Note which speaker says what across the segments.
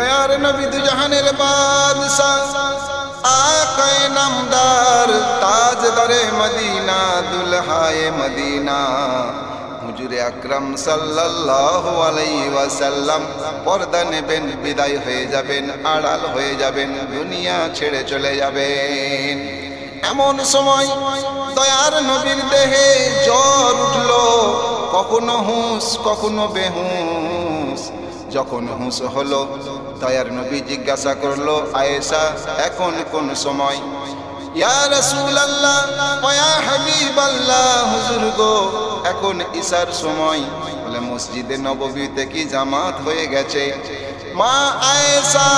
Speaker 1: দয়ার নবী দুজাহানের বাদশাহ। আকায় নামদার তাজদারে মদিনা, দুলহায়ে মদিনা। হুজুরে আকরাম সাল্লাল্লাহু আলাইহি ওয়াসাল্লাম, পর্দা নেবেন, বিদায় হয়ে যাবেন, আড়াল হয়ে যাবেন, দুনিয়া ছেড়ে চলে যাবেন। এমন সময় দয়ার নবীর দেহে জ্বর উঠল। কখনো হুঁস কখনো বেহুঁস যখন হুঁস হলো দয়ার নবী জিজ্ঞাসা করল, আয়েশা, এখন কোন সময়? ইয়া রাসূলুল্লাহ, ওয়া হুজুর গো, এখন ঈশার সময়। বলে মসজিদে নববীতে কি জামাত হয়ে গেছে? মা আয়েশা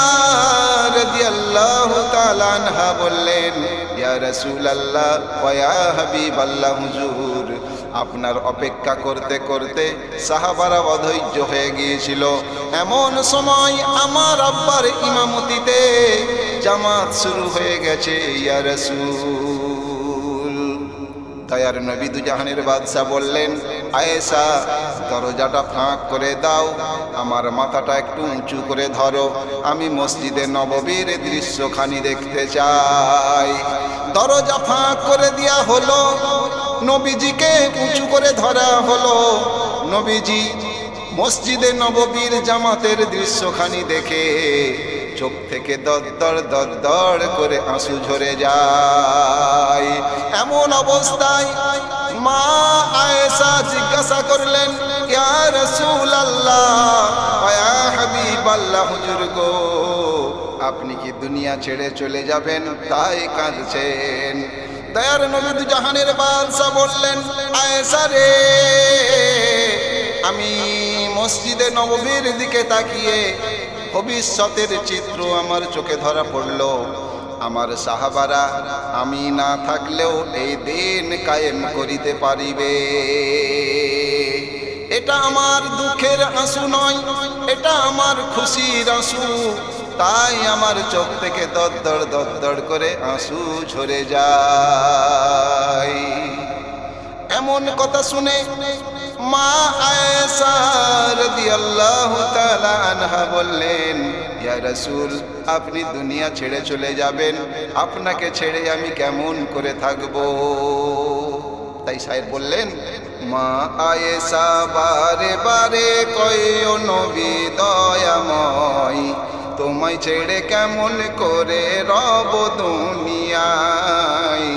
Speaker 1: রাদিয়াল্লাহু তাআলা আনহা বললেন, ইয়া রাসূলুল্লাহ, ওয়া হাবিবাল্লাহ, হুজুর। আপনার অপেক্ষা করতে করতে সাহাবারা অধৈর্য হয়ে গিয়েছিল। এমন সময় আমার আব্বার ইমামতিতে জামাত শুরু হয়ে গেছে, ইয়া রাসূল। দয়ার নবী দুজাহানের বাদশাহ বললেন, আয়েশা, দরজাটা ফাঁক করে দাও, আমার মাথাটা একটু উঁচু করে ধরো, আমি মসজিদে নববীর দৃশ্যখানি দেখতে চাই। দরজা ফাঁক করে দেয়া হলো নবীজিকে উঁচু করে ধরা হলো। নবীজি মসজিদে নববীর জামাতের দৃশ্যখানি দেখে চোখ থেকে দরদর দরদর করে আঁসু ঝরে যায়। এমন অবস্থায় মা আয়েশা জিজ্ঞাসা করলেন, ইয়া ইয়া হাবিবাল্লাহ হুজুর গো, আপনি কি দুনিয়া ছেড়ে চলে যাবেন? তাই কাঁদছেন। দয়ার নবী জাহানের বাদশা বললেন, আয়েশা রে, আমি মসজিদে নববীর দিকে তাকিয়ে ভবিষ্যতের চিত্র আমার চোখে ধরা পড়ল। আমার সাহাবারা আমি না থাকলেও এই দিন কায়েম করিতে পারিবে। এটা আমার দুঃখের আঁসু নয়, এটা আমার খুশির আঁসু। তাই আমার চোখ থেকে দরদর দরদর করে আঁসু ঝরে যায়। এমন কথা শুনে মা আয়েশা রাদিয়াল্লাহু তাআলা আনহা বললেন, ইয়া আপনি দুনিয়া ছেড়ে চলে যাবেন। আপনাকে ছেড়ে আমি কেমন করে থাকব? তাই সাহেব বললেন, মা আয়েশা, বারে বারে কয়ও নবী দয়াময় তোমায় ছেড়ে কেমন করে রব দুনিয়ায়?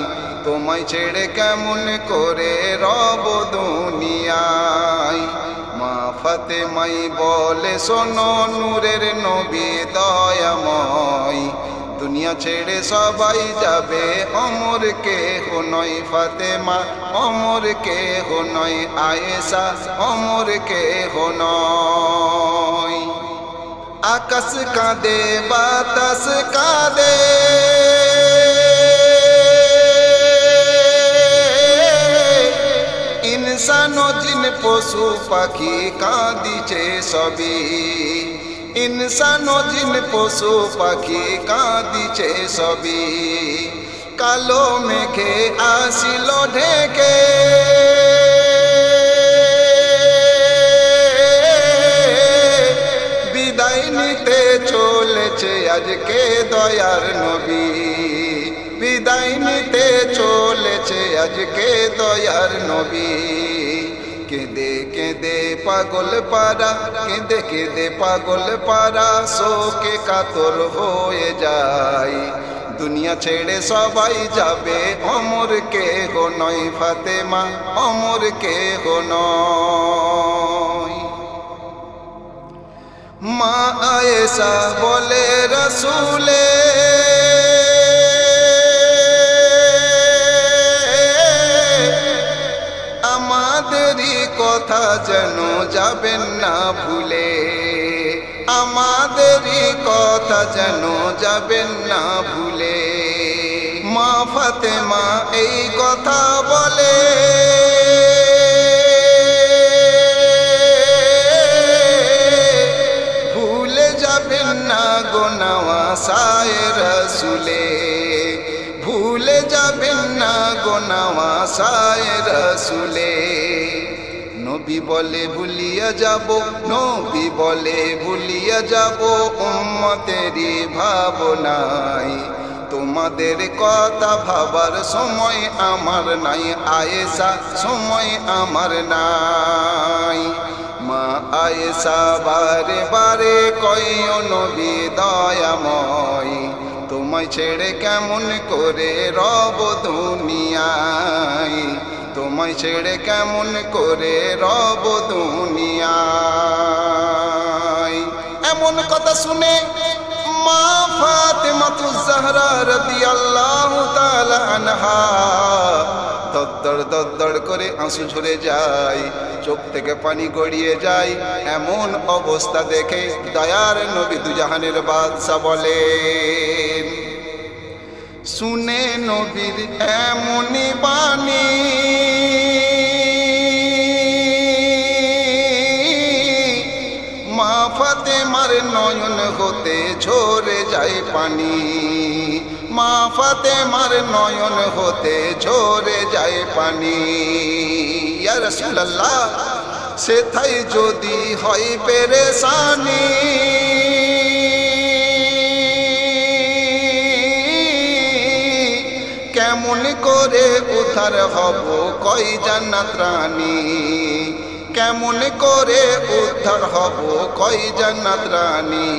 Speaker 1: তোমায় ছেড়ে কেমন করে রব দুনিয়ায়? মা ফাতেমাই বলে, শোনো নূরের নবী দয়াময়। দুনিয়া ছেড়ে সবাই যাবে, অমর কে নয় ফাতেমা, অমর কে নয় আয়েশা, অমর কে নয়। আকাশ কাঁদে, বাতাস কাঁদে। ইনসান জিন পশু পাখি কাঁদিছে সবই। ইনসান জিন পশু পাখি কাঁদিছে সবই। কালো মেঘে আসিল ঢেকে। আজকে দয়ার নবী। বিদায় নিতে চলেছে আজকে দয়ার নবী। কেঁদে কেঁদে পাগল পারা কেঁদে কেঁদে পাগল পারা শোকে কাতর হয়ে যায়। দুনিয়া ছেড়ে সবাই যাবে, অমর কে হো নয় ফাতেমা, অমর কে হো নয়। মা আয়েশা বলে রসুলে। আমাদেরই কথা যেন যাবেন না ভুলে। আমাদেরই কথা যেন যাবেন না ভুলে। মা ফাতেমা এই কথা বলে। নবী বলে ভুলিয়া যাব, নবী বলে ভুলিয়া যাব, উম্মতেরই ভাবনাই তোমাদের কথা ভাবার সময় আমার নাই আয়েসা সময় আমার নাই। মা আয়েসা বারে বারে কয় নবী দয়াময়, তোমায় ছেড়ে কেমন করে রব দুনিয়ায়? তোমায় ছেড়ে কেমন করে রব দুনিয়ায়? এমন কথা শুনে মা ফাতেমা তু জাহরা রাদিয়াল্লাহু তাআলা আনহা দদ্দড় দদ্দড় করে আঁসু ঝরে যায়, চোখ থেকে পানি গড়িয়ে যায়। এমন অবস্থা দেখে দয়ার নবী দুজাহানের বাদশা বলেন শুনে নবীর এমনই বাণী। মা ফাতেমার নয়ন হতে ঝরে যায় পানি। মা ফাতেমার নয়ন হতে ঝরে যায় পানি। ইয়া রাসূলুল্লাহ সেথাই যদি হয় পেরেশানি। কেমন করে উদ্ধার হব? কই জান্নাত রানী? কেমন করে উদ্ধার হব? কই জান্নাত রানী?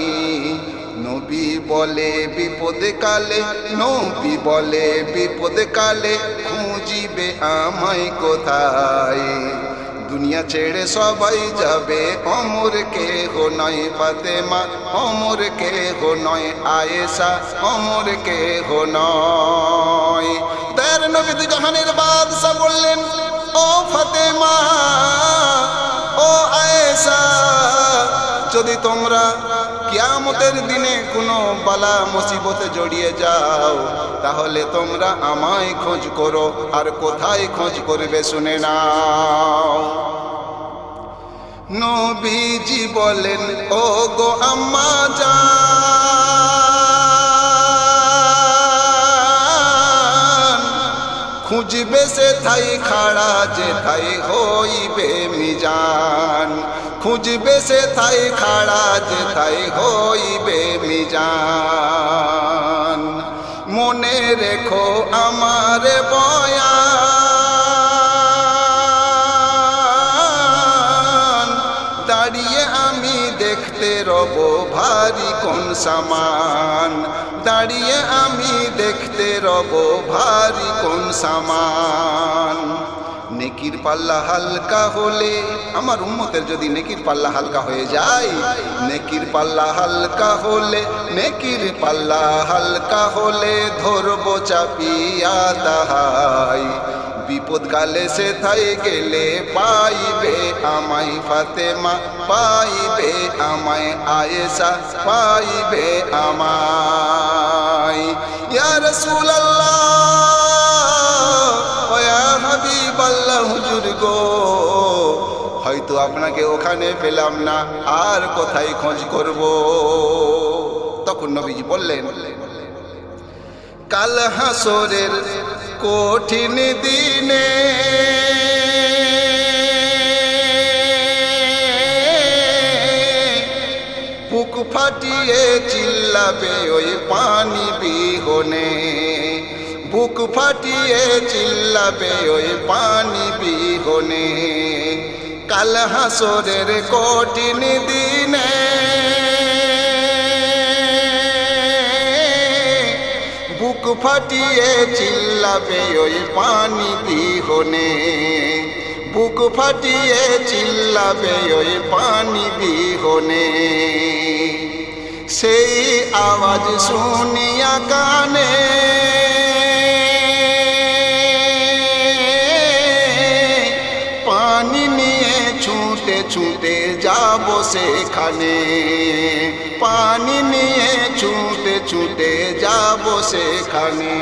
Speaker 1: নবী বলে বিপদ কালে, নবী বলে বিপদ কালে খুঁজিবে আমায় কোথায়? দুনিয়া ছেড়ে সবাই যাবে, অমর কে হো নয় ফাতেমা, অমর কে হো নয় আয়েশা, অমর কে হো নয়। নবী জাহানের বাদশা বললেন, ও ফাতেমা, ও আয়েশা, যদি তোমরা কিয়ামতের দিনে কোনো বালা মুসিবতে জড়িয়ে যাও, তাহলে তোমরা আমায় খোঁজ করো আর কোথায় খোঁজ করবে শুনে নাও। নবীজি বলেন ও গো আম্মা জান খুঁজবে সে থাই খাড়া যে থাই হইবে মিজান। খুঁজবে সে থাই খাড়া যে থাই হইবে মিজান। মনে রেখো আমার বয়ান। দাঁড়িয়ে আমি দেখতে রব ভারী কোন সামান। রব ভারী কোন সামান? নেকির পাল্লা হালকা হলে, আমার উম্মতের যদি নেকির পাল্লা হালকা হয়ে যায়, নেকির পাল্লা হালকা হলে, নেকির পাল্লা হালকা হলে ধরবো চাপিয়া তাহাই। বিপদ কালে সে থাই গেলে পাইবে আমায় ফাতেমা, পাইবে আমায় আয়েসা পাইবে আমায়। ইয়া রাসূলুল্লাহ ওয়া হাবিবাল্লাহ, হুজুর গো। হয়তো আপনাকে ওখানে পেলাম না, আর কোথায় খোঁজ করব? তখন নবীজি বললেন, কাল হাসরের কঠিন দিনে ফাটিয়ে চিল্লাবে ওই পানি বিহনে। বুক ফাটিয়ে চিল্লাবে ওই পানি বিহনে। কাল হাসরের কঠিন দিনে বুক ফাটিয়ে চিল্লাবে ওই পানি বিহনে। বুক ফাটিয়ে চিল্লাবে ওই পানি বিহনে। সেই আওয়াজ শুনিয়া কানে। পানি নিয়ে ছুটে ছুটে যাব সেখানে। পানি নিয়ে ছুটে ছুটে যাব সেখানে।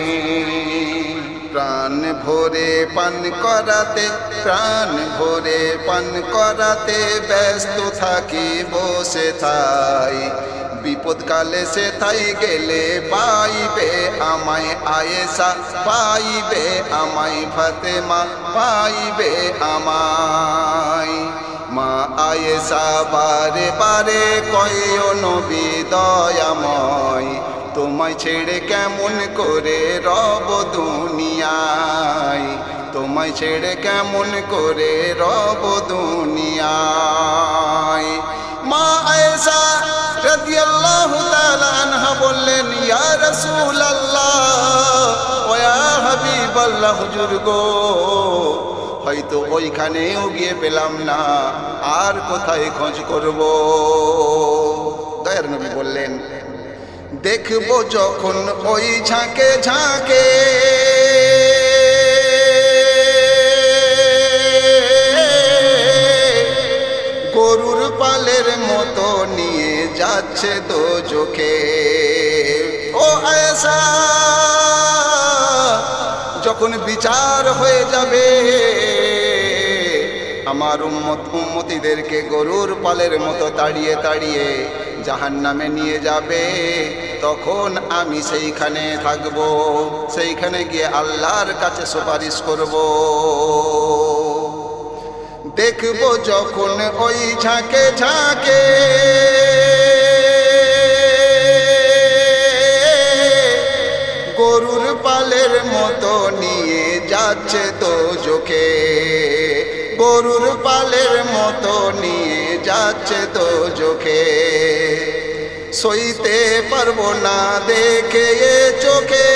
Speaker 1: প্রাণ ভরে পান করাতে, প্রাণ ভরে পান করাতে ব্যস্ত থাকি বসে থাই। বিপদকালে সে থাই গেলে পাইবে আমায় আয়েশা, পাইবে আমায় ফাতেমা, পাইবে আমায়। মা আয়েসা বারে বারে কয় নবী দয়াময়, তোমায় ছেড়ে কেমন করে রব দুনিয়ায়? তোমায় ছেড়ে কেমন করে রব দুনিয়ায়? মা আয়েসা আয়েশা রাদিয়াল্লাহু তাআলা আনহা বললেন, ইয়া রাসূলুল্লাহ ওয়া হাবিবাল্লাহ, হুজুর গো, হয়তো ওইখানেও গিয়ে পেলাম না, আর কোথায় খোঁজ করব? দয়ার নবী বললেন, দেখব যখন ওই ঝাঁকে ঝাঁকে, গরুর পালের মতো নিয়ে যাচ্ছে তো চোখে। ও আয়েশা, যখন বিচার হয়ে যাবে, আমার উম্মত উম্মতিদেরকে গরুর পালের মতো তাড়িয়ে তাড়িয়ে জাহান নামে নিয়ে যাবে। তখন আমি সেইখানে থাকব, সেইখানে গিয়ে আল্লাহর কাছে সুপারিশ করব। দেখব যখন ওই ঝাঁকে ঝাঁকে গরুর পালের মতো নিয়ে যাচ্ছে তো চোখে গরুর পালের মতো নিয়ে যাচ্ছে তো চোখে সইতে পারব না দেখে চোখে।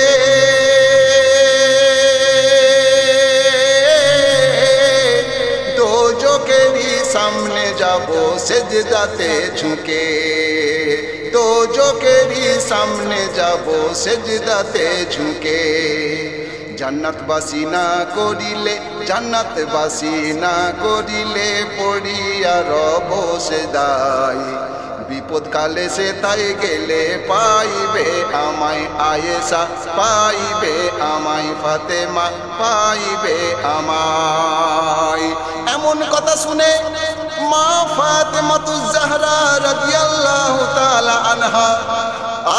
Speaker 1: দো চোখেরই সামনে যাব সেজদাতে ঝুঁকে। তো চোখেরই সামনে যাব সেজদাতে ঝুঁকে। জান্নাতবাসী না করিলে, জান্নাতবাসী না করিলে পড়িয়া রব সে দায় বিপদ কালে সে তাই গেলে পাইবে আমায় আয়েশা, পাইবে আমায় ফাতেমা, পাইবে আমায়। এমন কথা শুনে মা ফাতেমা জাহরা রাদিয়াল্লাহু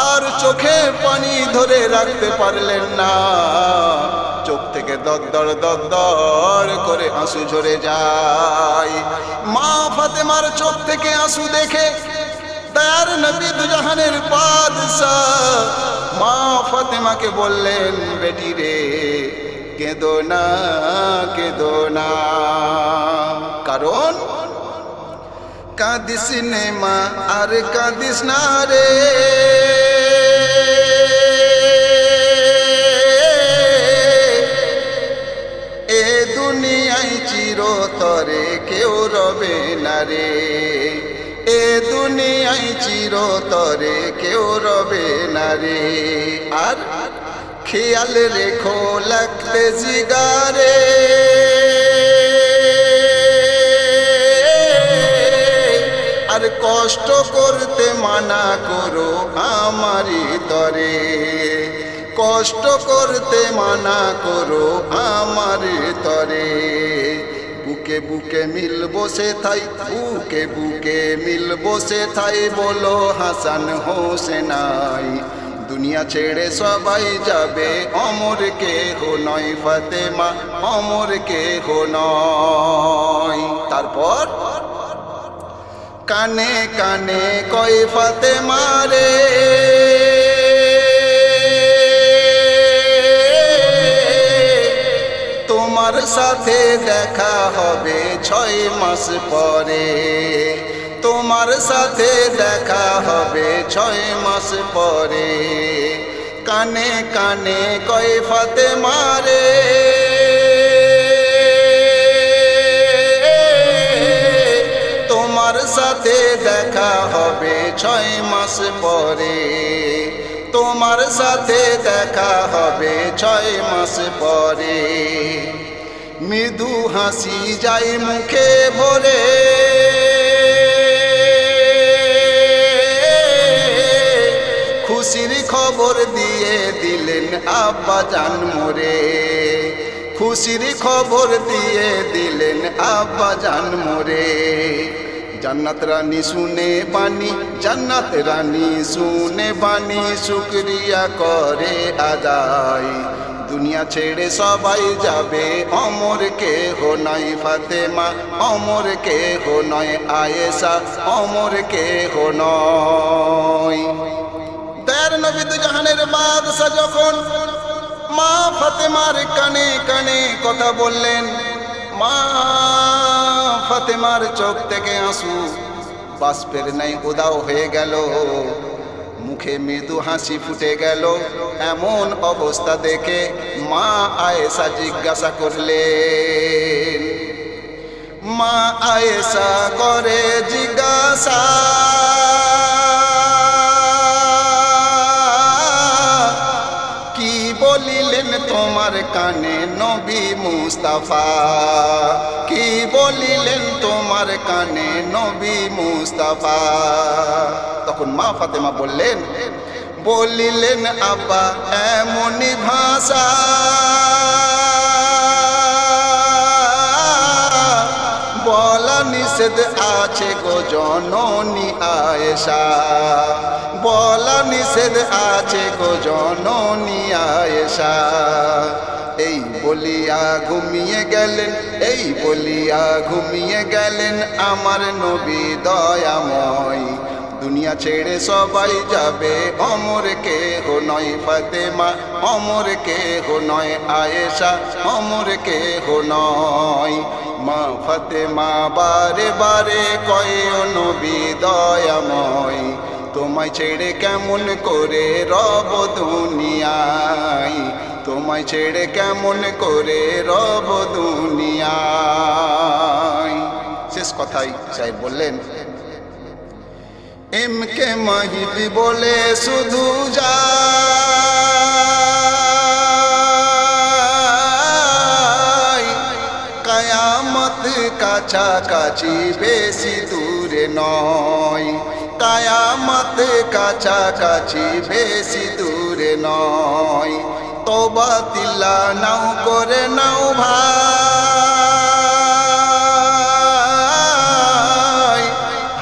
Speaker 1: আর চোখে পানি ধরে রাখতে পারলেন না। চোখ থেকে দরদর দরদর করে আঁসু ঝরে যায়। মা ফাতেমার চোখ থেকে আঁসু দেখে তার নবী দুজাহানের বাদশাহ মা ফাতেমাকে বললেন, বেটি রে, কেঁদো না কেঁদো না। কারণ কাঁদিস মা আর কাঁদিস না রে। এ দুনিয়ায় চিরতরে কেউ রবে না রে। এ দুনিয়ায় চিরতরে কেউ রবে না রে। আর খেয়াল রেখো লাগতে জিগারে। আর কষ্ট করতে মানা করো আমারই তরে। কষ্ট করতে মানা করো আমার তরে। বুকে বুকে মিল বসে থাই বুকে বুকে মিল বসে থাই বলো হাসান হোসেনাই। দুনিয়া ছেড়ে সবাই যাবে, অমর কে হো নয় ফাতেমা, অমর কে হো নয়। তারপর কানে কানে কয় ফাতে মারে। তোমার সাথে দেখা হবে ছয় মাস পরে। তোমার সাথে দেখা হবে ছয় মাস পরে। কানে কানে কয় ফাতে মারে। দেখা হবে ছয় মাস পরে। তোমার সাথে দেখা হবে ছয় মাস পরে। মৃদু হাসি যাই মুখে ভরে। খুশির খবর দিয়ে দিলেন আব্বা জান মোরে। খুশির খবর দিয়ে দিলেন আব্বা জান মোরে। জান্নাত রানী শুনে বাণী, জান্নাত রানী শুনে বাণী, শুক্রিয়া করে আদায়। দুনিয়া ছেড়ে সবাই যাবে, অমর কে হো নয় ফাতেমা, অমর কে হো নয় আয়েশা, অমর কে হো নয়। দয়ার নবী জাহানের বাদশা যখন মা ফাতেমার কানে কানে কথা বললেন, মা ফাতেমার চোখ থেকে আসু বাষ্পের নাই উদাও হয়ে গেল। মুখে মৃদু হাসি ফুটে গেল। এমন অবস্থা দেখে মা আয়েসা জিজ্ঞাসা করলে মা আয়েসা করে জিজ্ঞাসা কানে নবী মুস্তাফা? কি বলিলেন তোমার কানে নবী মুস্তাফা? তখন মা ফাতেমা বললেন, বলিলেন, আব্বা, এমনই ভাষা। বলা নিষেধ আছে গো জননী আয়েশা। বলা নিষেধ আছে গো জননী আয়েশা। এই বলিয়া ঘুমিয়ে গেলেন, এই বলিয়া ঘুমিয়ে গেলেন আমার নবী দয়াময়। দুনিয়া ছেড়ে সবাই যাবে, অমর কে হো নয় ফাতেমা, অমর কে হো নয় আয়েশা, অমর কে হো নয়। মা ফাতেমা, বারে বারে কয় নবী দয়াময়, তোমায় ছেড়ে কেমন করে রব দুনিয়ায়? তোমায় ছেড়ে কেমন করে রব দুনিয়ায়? শেষ কথাই সাহেব বললেন এম কে মাহিবি বলে শুধু যাই কাছাকাছি বেশি দূরে নয়। কায়ামত কাছাকাছি বেশি দূরে নয়। তোবা তিল্লা, নাও, করে নাও ভাই।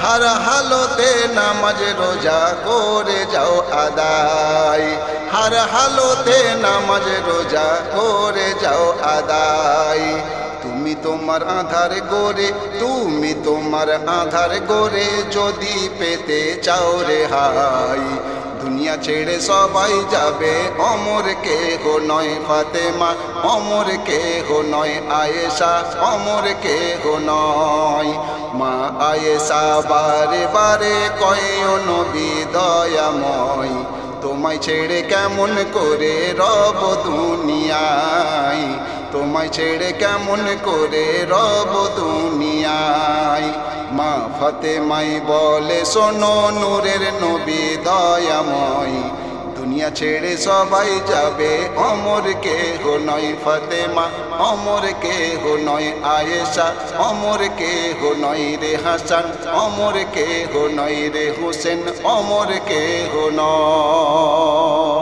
Speaker 1: হার হালতে নামাজ, রোজা করে যাও আদায়। হার হালতে নামাজ, রোজা করে যাও আদায়। তোমার আধার গোরে তুমি তোমার আধার গোরে যদি পেতে চাও রে হাই। দুনিয়া ছেড়ে সবাই যাবে, অমর কে হো নয় ফাতেমা, অমর কে হো নয় আয়েশা, অমর কে হো নয়। মা আয়েশা বারে বারে কয় নবী দয়াময়, তোমায় ছেড়ে কেমন করে রব দুনিয়ায়? তোমায় ছেড়ে কেমন করে রব দুনিয়ায়? মা ফাতেমাই বলে, শোনো নূরের নবী দয়াময়। দুনিয়া ছেড়ে সবাই যাবে, অমর কে হো নয় ফাতেমা, অমর কে হো নয় আয়েশা, অমর কে হো নয় রে হাসান, অমর কে হো নয় রে হোসেন, অমর কে হো নয়।